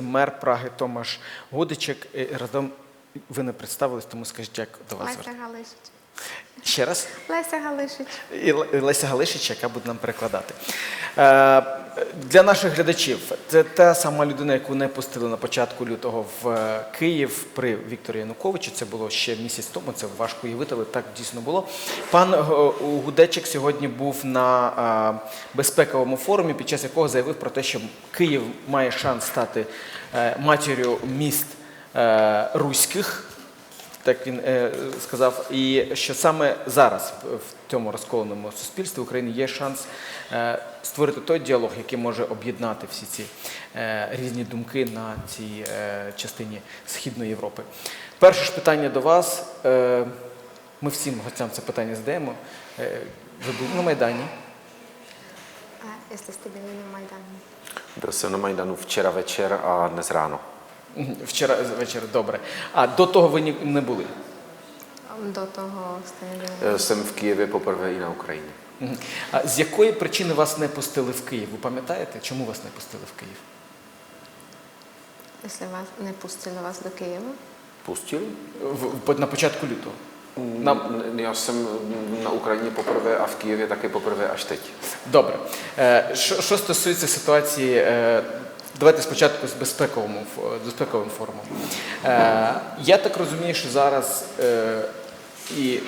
мер Праги Томаш Гудичек. І Разом ви не представились, тому скажіть, як до вас Леся. Галишич. Ще раз. Леся Галишич. І Леся Галишич, яка буде нам перекладати. Для наших глядачів це та сама людина, яку не пустили на початку лютого в е, Київ при Вікторі Януковичу. Це було ще місяць тому. Це важко уявити, але так дійсно було. Пан е, Гудечик сьогодні був на е, безпековому форумі, під час якого заявив про те, що Київ має шанс стати матір'ю міст руських так він е, сказав, і що саме зараз в цьому розколеному суспільстві України є шанс е, створити той діалог, який може об'єднати всі ці е, різні думки на цій е, частині Східної Європи. Перше ж питання до вас. Е, ми всім гостям це питання задаємо. Е, ви були на Майдані. Jste byli na Majdanu. Byl jsem na Majdanu včera večer a dnes ráno. Вчора ввечері, добре. А до того ви не були. Do toho jste nebyli. Eh, Jsem v Kijevě poprvé i na Ukrajině. Мгм. А з якої причини вас не пустили в Київ? Ви пам'ятаєте, чому вас не пустили в Київ? Jestli vás nepustili vás do Kyjeva? Pustil? В- в- на початку лютого. Na, já jsem na Ukrajině poprvé a v Kijevě také poprvé až teď. Добре. Е, Що, що стосується ситуації, е, давайте спочатку з безпековим, з безпековим форумом. Е, Я так розумію, що зараз е, і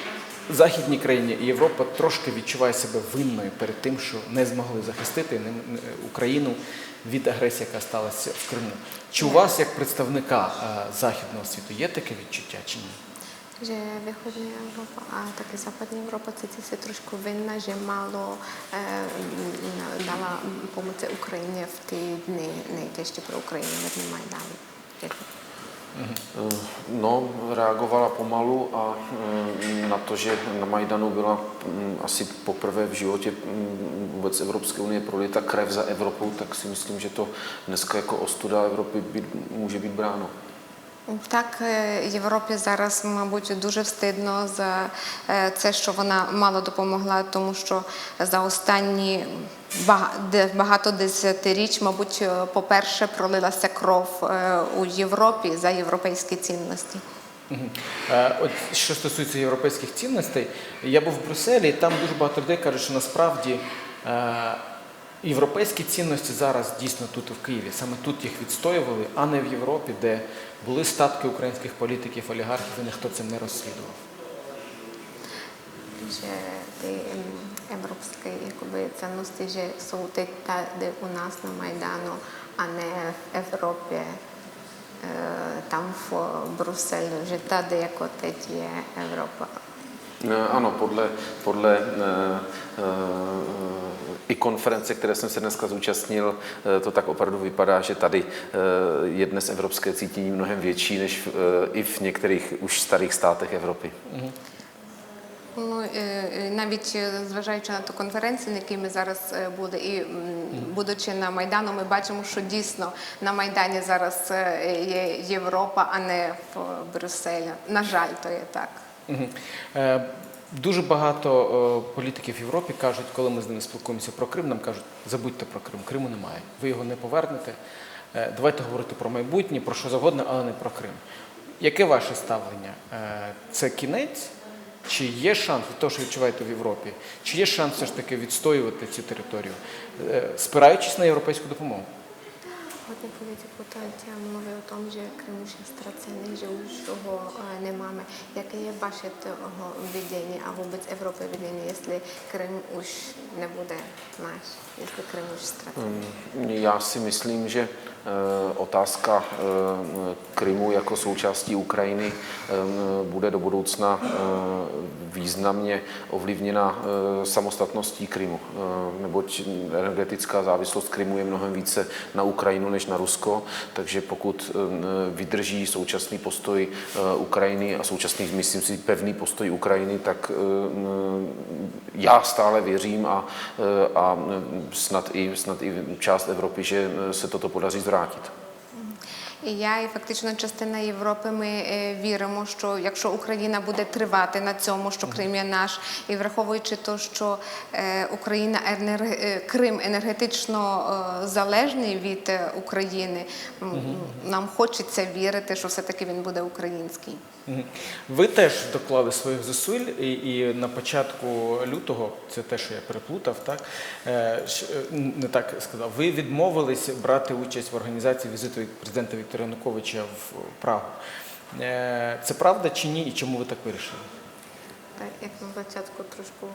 західні країни, і Європа трошки відчуває себе винною перед тим, що не змогли захистити не- Україну від агресії, яка сталася в Криму. Чи у вас, як представника е, західного світу, є таке відчуття чи ні? Že východní Evropa a taky západní Evropa cítí se trošku vinna, že málo eh, dala pomoci Ukrajině v ty dny nejtěžší pro Ukrajinu dny Majdanu. Děkuji. Eh, No, reagovala pomalu a eh, na to, že na Majdanu byla mm, asi poprvé v životě mm, vůbec Evropské unie prolita krev za Evropou, tak si myslím, že to dneska jako ostuda Evropy být, může být bráno. Так, е, Європі зараз, мабуть, дуже встидно за е, це, що вона мало допомогла, тому що за останні багато десятиріч, мабуть, е, по-перше, пролилася кров у Європі за європейські цінності. От що стосується європейських цінностей, я був в Брюсселі, і там дуже багато людей кажуть, що насправді європейські цінності зараз дійсно тут в Києві. Саме тут їх відстоювали, а не в Європі, де були статки українських політиків, олігархів, і ніхто цим не розслідував. Ty em, evropské jakoby, цінності, že jsou teď tady u nás na Majdánu a ne v Evropě, eh, tam v Bruselu, že tady jako teď je Evropa. Eh, Ano, podle, podle eh, eh, i konference, které jsem se dneska zúčastnil, eh, to tak opravdu vypadá, že tady eh, je dnes evropské cítění mnohem větší než v, eh, i v některých už starých státech Evropy. Ну, е, е, навіть е, зважаючи на ту конференцію, на якій ми зараз е, були, і м, будучи на Майдану, ми бачимо, що дійсно на Майдані зараз е, є Європа, а не в Брюсселі. На жаль, то є так. Е, Дуже багато е, політиків в Європі кажуть, коли ми з ними спілкуємося про Крим, нам кажуть, забудьте про Крим, Криму немає. Ви його не повернете. Е, Давайте говорити про майбутнє, про що завгодно, але не про Крим. Яке ваше ставлення? Це кінець? Чи є шанс, від того, що відчуваєте в Європі, чи є шанс все ж таки відстоювати цю територію, спираючись на європейську допомогу? Hodně politiků to mluví o tom, že Krym už je ztracený, že už ho eh, nemáme. Jaké je vaše toho vidění a vůbec Evropy vidění, jestli Krym už nebude náš, jestli Krym už ztracený? Já si myslím, že eh, otázka eh, Krymu jako součástí Ukrajiny bude do budoucna významně ovlivněna samostatností Krymu, neboť energetická závislost Krymu je mnohem více na Ukrajinu než na Rusko, takže pokud eh, vydrží současný postoj eh, Ukrajiny a současný, myslím si, pevný postoj Ukrajiny, tak eh, já stále věřím a, a snad, i, snad i část Evropy, že se toto podaří zvrátit. І я, і фактично частина Європи, ми е, віримо, що якщо Україна буде тривати на цьому, що Крим є наш, і враховуючи те, що е, Україна е, Крим енергетично залежний від України, нам хочеться вірити, що все-таки він буде український. Ви теж доклали своїх зусиль, і, і на початку лютого, це те, що я переплутав, так не так сказав. Ви відмовились брати участь в організації візиту президента Віктора Януковича в Прагу. Е, Це правда чи ні? І чому ви так вирішили? Як на початку трошку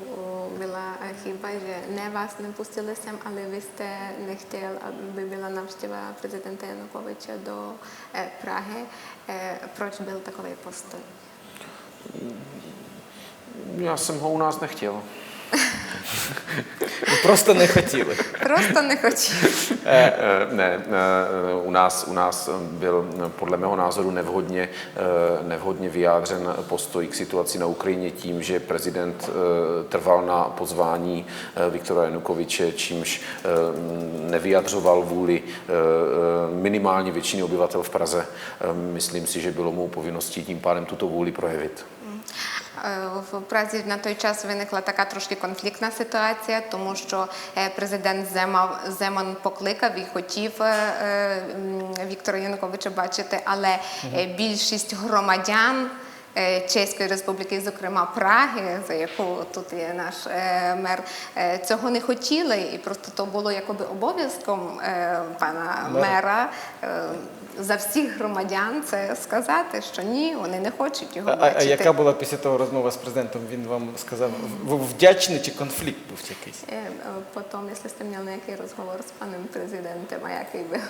була е, хіба, що не вас не пустили сам, але ви сте не хотіли, аби була навштива президента Януковича до е, Праги. Е, Proč byl takový postoj? Já jsem ho u nás nechtěl. Ви просто не хотіли. Просто не хотів. Eh, Ne, eh, u nás, u nás byl eh, podle mého názoru nevhodně, eh, nevhodně vyjádřen postoj k situaci na Ukrajině tím, že prezident eh, trval na pozvání eh, Viktora Janukoviče, čímž eh, nevyjadřoval vůli eh, minimálně většiny obyvatel v Praze. Eh, Myslím si, že bylo mou povinností tím pádem tuto vůli projevit. Е, В Празі на той час виникла така трошки конфліктна ситуація, тому що е, президент Земан, покликав і хотів е, Віктора Януковича бачити, але більшість громадян. Е, Чеської республіки, зокрема Праги, за яку тут є наш е, мер, е, цього не хотіли, і просто то було якоби обов'язком пана Мера. за всіх громадян це сказати, що ні, вони не хочуть його А, а яка була після того розмова з президентом? Він вам сказав, вдячний чи конфлікт був якийсь? Потім, якщо сте měl nějaký rozhovor s panem prezidentem, a jaký byl?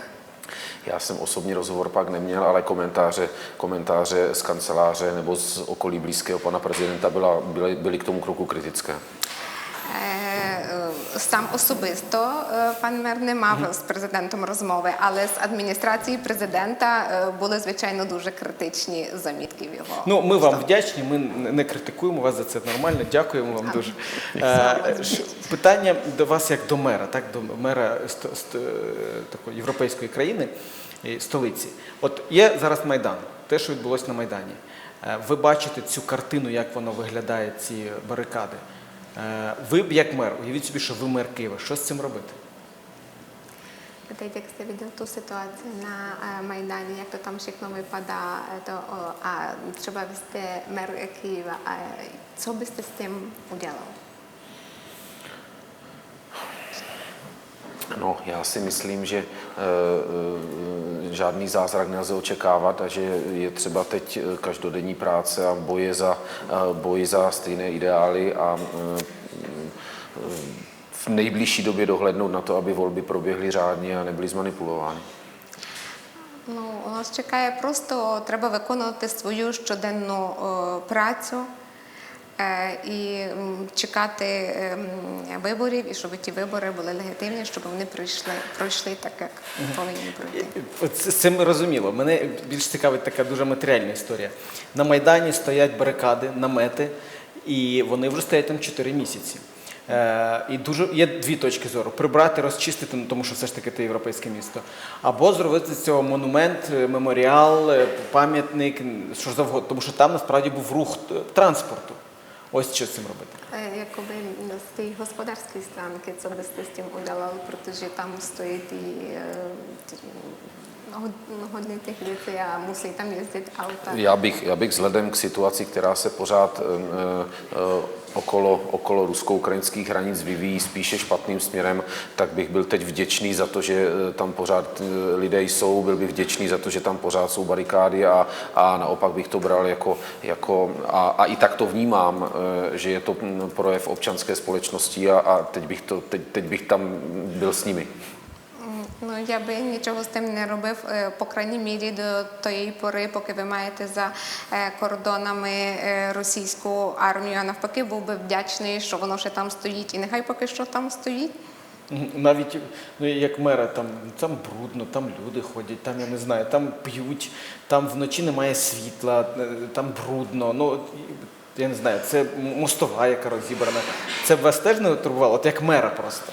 Já jsem osobní rozhovor pak neměl, ale komentáře, komentáře z kanceláře nebo z okolí blízkého pana prezidenta byla, byly, byly k tomu kroku kritické. Сам особисто е, пан мер не мав з президентом розмови, але з адміністрації президента е, були звичайно дуже критичні замітки в його. Ну, ми вам вдячні, ми не критикуємо вас за це нормально. Дякуємо вам дуже. Е, Питання до вас як до мера, так до мера такої європейської країни столиці. От є зараз майдан, те, що відбулося на майдані. Ви бачите цю картину, як воно виглядає, ці барикади. Е, Ви б як мер, уявіть собі, що ви мер Києва. Що з цим робити? Teď, jak jste viděl tu situaci na eh, Majdáně, jak to tam všechno vypadá, eh, to, o, a třeba vy jste mer Kyjeva, a co No, já si myslím, že e, e, žádný zázrak nelze očekávat a že je třeba teď e, každodenní práce a boje za, e, boji za stejné ideály a e, e, v nejbližší době dohlednout na to, aby volby proběhly řádně a nebyly zmanipulovány. Ну, у нас чекає просто треба виконувати свою щоденну е, працю е, І чекати е, виборів, і щоб ті вибори були легітимні, щоб вони пройшли, пройшли так, як повинні пройти. З цим розуміло. Мене більш цікавить така дуже матеріальна історія. На Майдані стоять барикади, намети, і вони вже стоять там 4 місяці. Е, і дуже є дві точки зору: прибрати, розчистити, ну тому що все ж таки це європейське місто, або зробити з цього монумент, е, меморіал, е, пам'ятник, що завгодно, тому що там насправді був рух е, транспорту. Ось що з цим робити. Е, Jakoby z té hospodářské stránky, co byste s tím udělal, protože tam stojí ty, eh, ty hod- hodně těch věcí a musí tam jezdit auta. Já bych, já bych vzhledem k situaci, která se pořád e, e, okolo, okolo rusko-ukrajinských hranic vyvíjí spíše špatným směrem, tak bych byl teď vděčný za to, že tam pořád lidé jsou, byl bych vděčný za to, že tam pořád jsou barikády a, a naopak bych to bral jako, jako a, a i tak to vnímám, že je to mm, projev občanské společnosti a, a teď, bych to, teď, teď bych tam byl s nimi. Ну, я би нічого з тим не робив, по крайній мірі до тієї пори, поки ви маєте за кордонами російську армію. А навпаки, був би вдячний, що воно ще там стоїть. І нехай поки що там стоїть. Навіть ну, як мера, там, там брудно, там люди ходять, там я не знаю, там п'ють, там вночі немає світла, там брудно. Ну, я не знаю, це мостова, яка розібрана. Це б вас теж не турбувало, от як мера просто.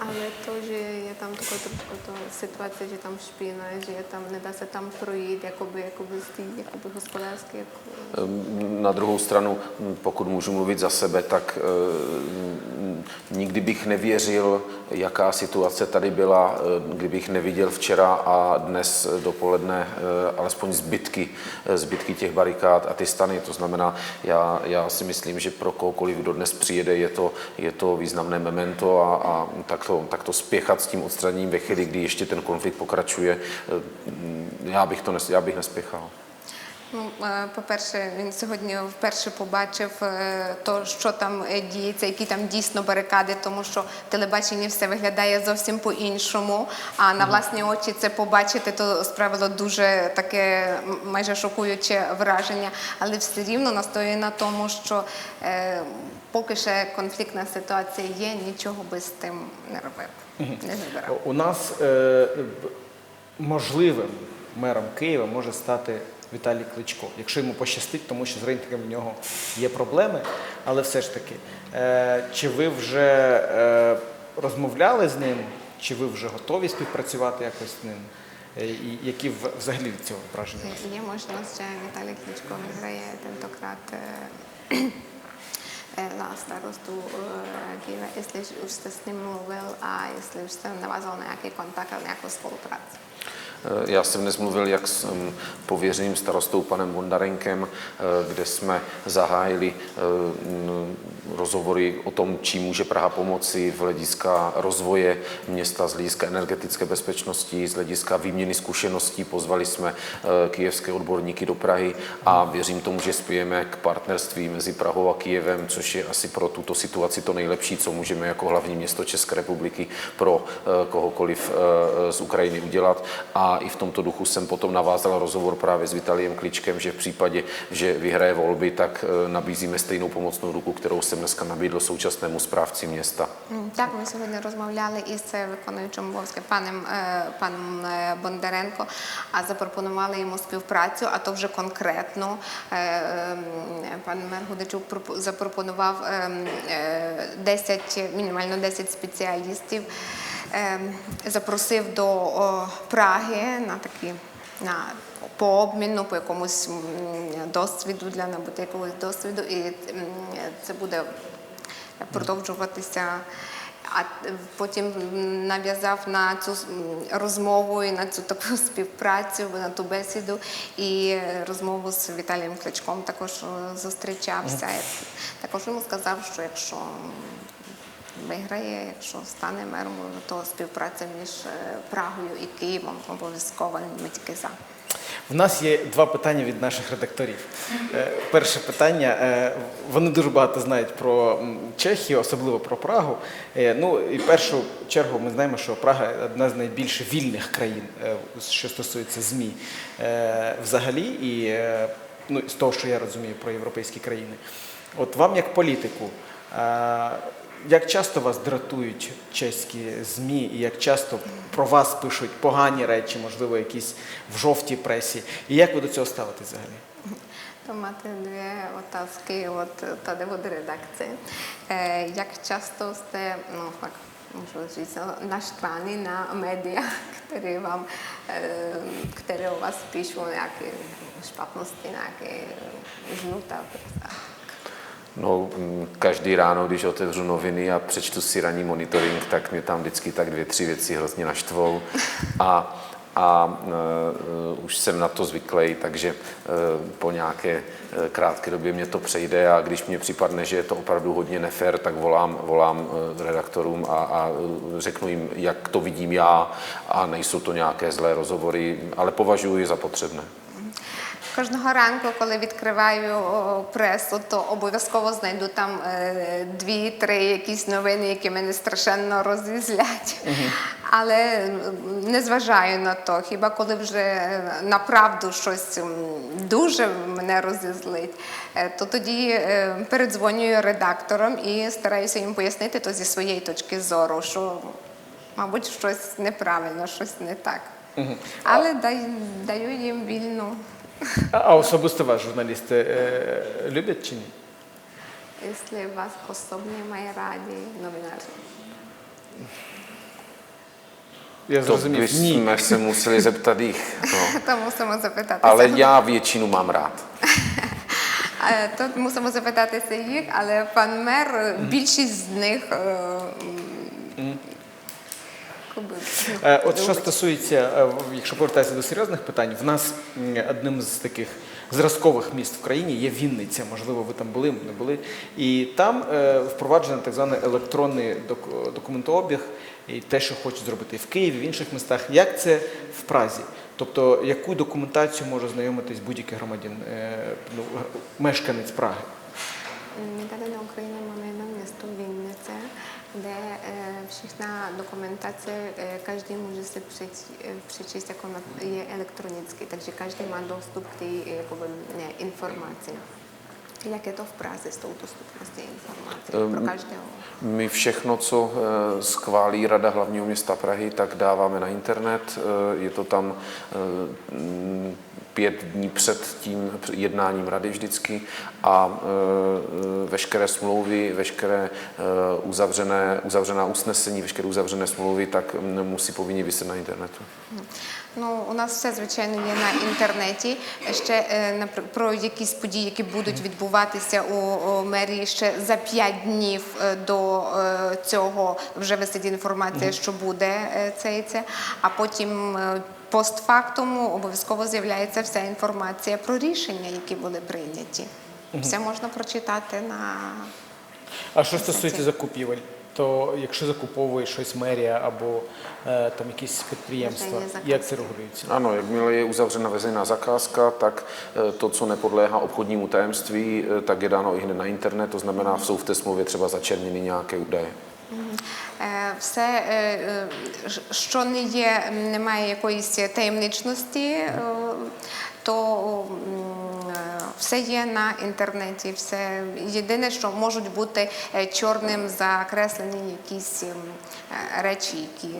Але то, tam taková situace, že tam špína, že je tam, nedá se tam projít jakoby, jakoby, z tý, jakoby hospodářsky. Jako... Na druhou stranu, pokud můžu mluvit za sebe, tak e, nikdy bych nevěřil, jaká situace tady byla, kdybych neviděl včera a dnes dopoledne e, alespoň zbytky, eh, zbytky těch barikád a ty stany. To znamená, já, já si myslím, že pro kohokoliv, kdo dnes přijede, je to, je to významné memento a, a tak, to, tak to spěchat s tím odstraněním ve chvíli, kdy ještě ten konflikt pokračuje, ehm, já bych, to já bych nespěchal. Ну, по-перше, він сьогодні вперше побачив то, що там діється, які там дійсно барикади, тому що в телебаченні все виглядає зовсім по-іншому. А на власні очі це побачити, то справило дуже таке майже шокуюче враження. Але все рівно настоює на тому, що е, поки ще конфліктна ситуація є, нічого би з тим не робив, не забирав. У нас е, можливим мером Києва може стати Віталій Кличко, якщо йому пощастить, тому що з рейтингом в нього є проблеми. Але все ж таки, е, чи ви вже е, розмовляли з ним, чи ви вже готові співпрацювати якось з ним? Е, І які взагалі від цього враження? Є можливість, що Віталій Кличко виграє tentokrát na starostu eh, jestli už jste s ním mluvil a jestli už jste navázal nějaký kontakt a nějakou spolupráci. Eh, Já jsem dnes mluvil jak s pověřeným starostou panem Bondarenkem, eh, kde jsme zahájili eh, rozhovory o tom, čím může Praha pomoci v hlediska rozvoje města, z hlediska energetické bezpečnosti, z hlediska výměny zkušeností. Pozvali jsme kijevské odborníky do Prahy a věřím tomu, že spějeme k partnerství mezi Prahou a Kijevem, což je asi pro tuto situaci to nejlepší, co můžeme jako hlavní město České republiky pro kohokoliv z Ukrajiny udělat. A i v tomto duchu jsem potom navázal rozhovor právě s Vitaliem Kličkem, že v případě, že vyhraje volby, tak eh, nabízíme stejnou pomocnou ruku, kterou jsem dneska nabídl současnému správci města. М, Так, ми сьогодні розмовляли із е, виконуючим обов'язки паном, е, паном е, Бондаренко, а запропонували йому співпрацю, а то вже конкретно. Е, ем, Пан мер Гудачук пропо- запропонував ем, е, 10, мінімально 10 спеціалістів, ем, запросив до Праги на такі на по обміну, по якомусь досвіду для набути якогось досвіду, і це буде продовжуватися. А потім нав'язав на цю розмову і на цю таку співпрацю, на ту бесіду і розмову з Віталієм Кличком також зустрічався. Також йому сказав, що якщо виграє, якщо стане мером, то співпраця між е, Прагою і Києвом обов'язково ми тільки за. В нас є два питання від наших редакторів. Е, Перше питання. е, Вони дуже багато знають про Чехію, особливо про Прагу. Ну і в першу чергу ми знаємо, що Прага одна з найбільш вільних країн, що стосується ЗМІ взагалі, і ну, з того, що я розумію про європейські країни. От вам, як політику, як часто вас дратують чеські ЗМІ, і як часто про вас пишуть погані речі, можливо, якісь в жовтій пресі, і як ви до цього ставитесь взагалі? То мати дві otázky od tady od redakce. Jak často jste, no tak můžu říct, no, naštvány na média, které vám, eh, které o vás píšou nějaké špatnosti, nějaké žluté. No, mm, každý ráno, když otevřu noviny a přečtu si ranní monitoring, tak mě tam vždycky tak dvě, tři věci hrozně naštvou. A, a uh, už jsem na to zvyklý, takže uh, po nějaké eh, krátké době mě to přejde a když mě připadne, že je to opravdu hodně nefér, tak volám, volám uh, redaktorům a, a uh, řeknu jim, jak to vidím já a nejsou to nějaké zlé rozhovory, ale považuji je za potřebné. Кожного ранку, коли відкриваю пресу, то обов'язково знайду там е, дві-три якісь новини, які мене страшенно розізлять. Але не зважаю на то. Хіба коли вже е, направду щось дуже мене розізлить, е, то тоді передзвонюю редакторам і стараюся їм пояснити то зі своєї точки зору, що, мабуть, щось неправильно, щось не так. Але даю, даю їм вільну. А, а особисто вас журналісти е, люблять чи ні? Якщо вас особливо має раді новинарі. Я To зрозумів. Ні. bychom se museli zeptat jich. No. То мусимо запитатися. Ale já většinu mám rád. Е, Тут мусимо запитатися їх, але пан мер, е, більшість з них. е, м, ну, Е, От що стосується, е, якщо повертатися до серйозних питань, в нас одним з таких зразкових міст в країні є Вінниця. Можливо, ви там були, не були. І там е, впроваджено так званий електронний документообіг і те, що хочуть зробити в Києві, в інших містах. Як це в Празі? Тобто, яку документацію може знайомитись будь-який громадян, ну, мешканець Праги? My tady na Ukrajině máme jedno kde eh, všechna dokumentace eh, každý může si eh, přečíst, jako na, je elektronicky, takže každý má dostup k té jakoby, ne, informaci. Jak je to v Praze s tou dostupností informací pro každého? My všechno, co schválí Rada hlavního města Prahy, tak dáváme na internet. Je to tam pět dní před tím jednáním rady vždycky a eh, veškeré smlouvy, veškeré eh, uzavřené, uzavřená usnesení, veškeré uzavřené smlouvy, tak mm, musí povinně vyset na internetu. Ну, у нас все звичайно є на інтернеті. Ще е, про якісь події, які будуть відбуватися у, мерії ще за п'ять днів е, до е, цього вже висить інформація, що буде е, це і це. А потім е, постфактум обов'язково з'являється вся інформація про рішення, які були прийняті. Все можна прочитати на А що стосується закупівель, то якщо закуповує щось мерія або е, там якісь підприємства, як це регулюється? Ano, jakmile je uzavřena veřejná zakázka, tak eh, to, co nepodléhá obchodnímu tajemství, eh, tak je dáno i hned na internet, to znamená, jsou v té smlouvě třeba začerněny nějaké údaje. Е, Все, е, е, що не є, немає якоїсь таємничності, то все є на інтернеті. Все єдине, що можуть бути чорним закреслені якісь речі, які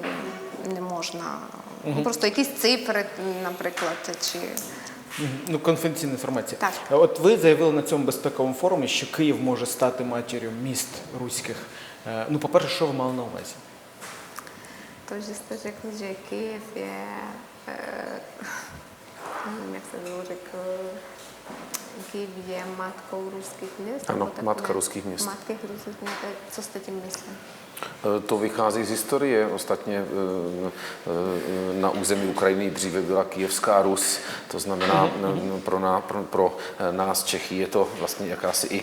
не можна. Ну, Просто якісь цифри, наприклад, чи Ну, конфіденційна інформація. Так. От ви заявили на цьому безпековому форумі, що Київ може стати матір'ю міст руських. Е, Ну, по-перше, що ви мали на увазі? то že jste řekl, že Kyjev je, eh, nevím, jak se to řekl, Kyjev je matkou ruských měst? Ano, nebo tak matka eh, To vychází z historie. Ostatně eh, eh, na území Ukrajiny dříve byla Kijevská Rus, to znamená eh, pro, ná, pro, pro nás Čechy je to vlastně jakási i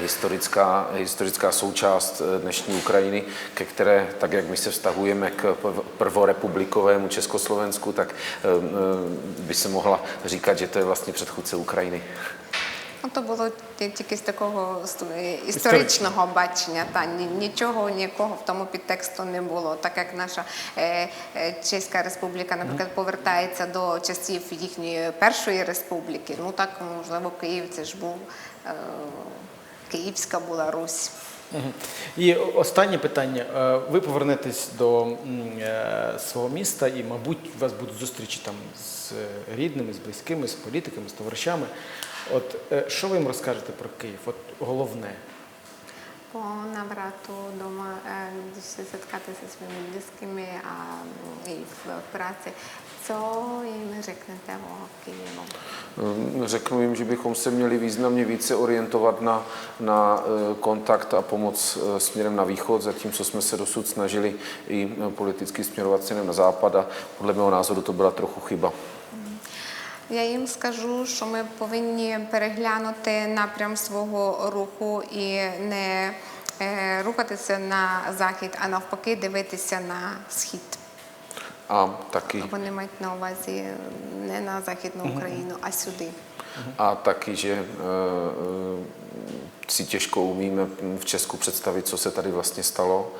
historická, historická součást dnešní Ukrajiny, ke které, tak jak my se vztahujeme k prv- prvorepublikovému Československu, tak by se mohla říkat, že to je vlastně předchůdce Ukrajiny. Ну, то було тільки з такого е, історичного бачення. Та нічого, нікого в тому підтексту не було. Так як наша е, е, Чеська республіка, наприклад, повертається до часів їхньої першої республіки. Ну так можливо, Київ це ж був е, Київська була Русь. І останнє питання. Е, Ви повернетесь до е, свого міста, і, мабуть, у вас будуть зустрічі там з е, рідними, з близькими, з політиками, з товаришами. От що ви їм розкажете про Київ? От головне. Eh, když se setkáte se svými blízkými a mm, i v práci, co jim řeknete o? Eh, Řeknu jim, že bychom se měli významně více orientovat na, na eh, kontakt a pomoc eh, směrem na východ, zatímco jsme se dosud snažili i eh, politicky směrovat směrem na západ a podle mého názoru to byla trochu chyba. Я їм скажу, що ми повинні переглянути напрям свого руху і не е, рухатися на захід, а навпаки дивитися на схід. A taky, Вони мають на увазі не на Західну Україну, а сюди. a taky, že eh, eh, si těžko umíme v Česku představit, co se tady vlastně stalo.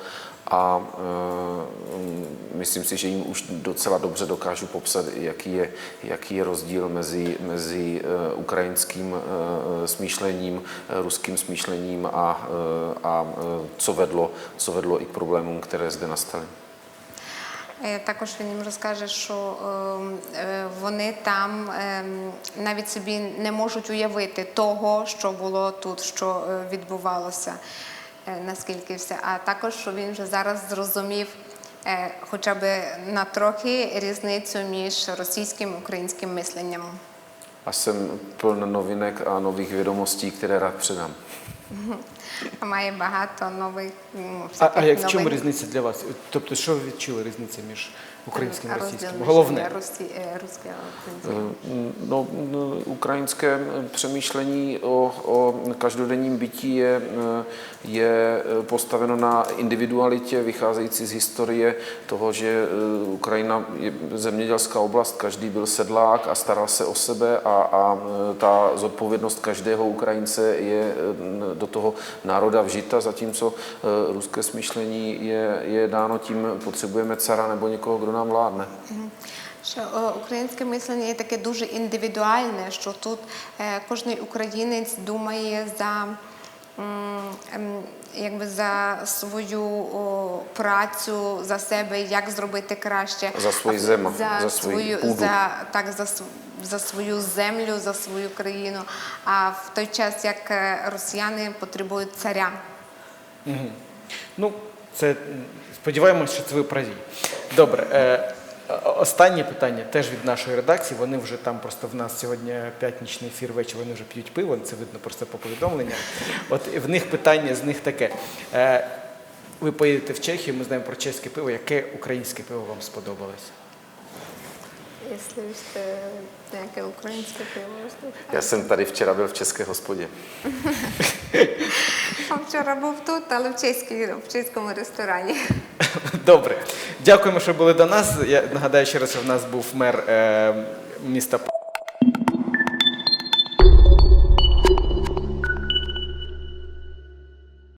A eh, myslím si, že jim už docela dobře dokážu popsat, jaký je, jaký je rozdíl mezi, mezi eh, ukrajinským eh, smýšlením, eh, ruským smýšlením a, eh, a eh, co vedlo, co vedlo i k problémům, které zde nastaly. Е, Також він їм розкаже, що ем, е, вони там ем, навіть собі не можуть уявити того, що було тут, що е, відбувалося, наскільки все. А також що він вже зараз зрозумів, хоча б на трохи різницю між російським і українським мисленням. A jsem pln novinek a nových vědomostí, které rád předám. Має багато нових Ну, А, а як в чому різниця для вас? Тобто, що ви відчули різниця між українським і Розділ російським? між Головне. русі- е, русське і українське. Eh, No, n- ukrajinské přemýšlení o, o každodenním bytí je, eh, je eh, postaveno na individualitě vycházející z historie toho, že eh, Ukrajina je zemědělská oblast, každý byl sedlák a staral se o sebe a, a eh, ta zodpovědnost každého Ukrajince je eh, do toho národa vžita, zatímco eh, ruské smýšlení je, je dáno tím, potřebujeme cara nebo někoho, kdo nám vládne. Що е, українське мислення є таке дуже індивідуальне, що тут е, кожен українець думає за. ем, Якби за свою о, працю, за себе, як зробити краще, За свої земи, за, за свою свою за так за, за свою землю, за свою країну. А в той час як е, росіяни потребують царя. Ну, це м, сподіваємось, що це ви праві. Добре. Е, останнє питання теж від нашої редакції. Вони вже там просто в нас сьогодні п'ятнічний ефір вечір, вони вже п'ють пиво, це видно просто по повідомленням. От в них питання з них таке. Е, ви поїдете в Чехію, ми знаємо про чеське пиво. Яке українське пиво вам сподобалось? Якщо ви яке українське пиво. Já jsem tady včera byl v České hospodě. А вчора був тут, але в чеській, в чеському ресторані. Добре. Дякуємо, що були до нас. Я нагадаю ще раз, в нас був мер е, міста.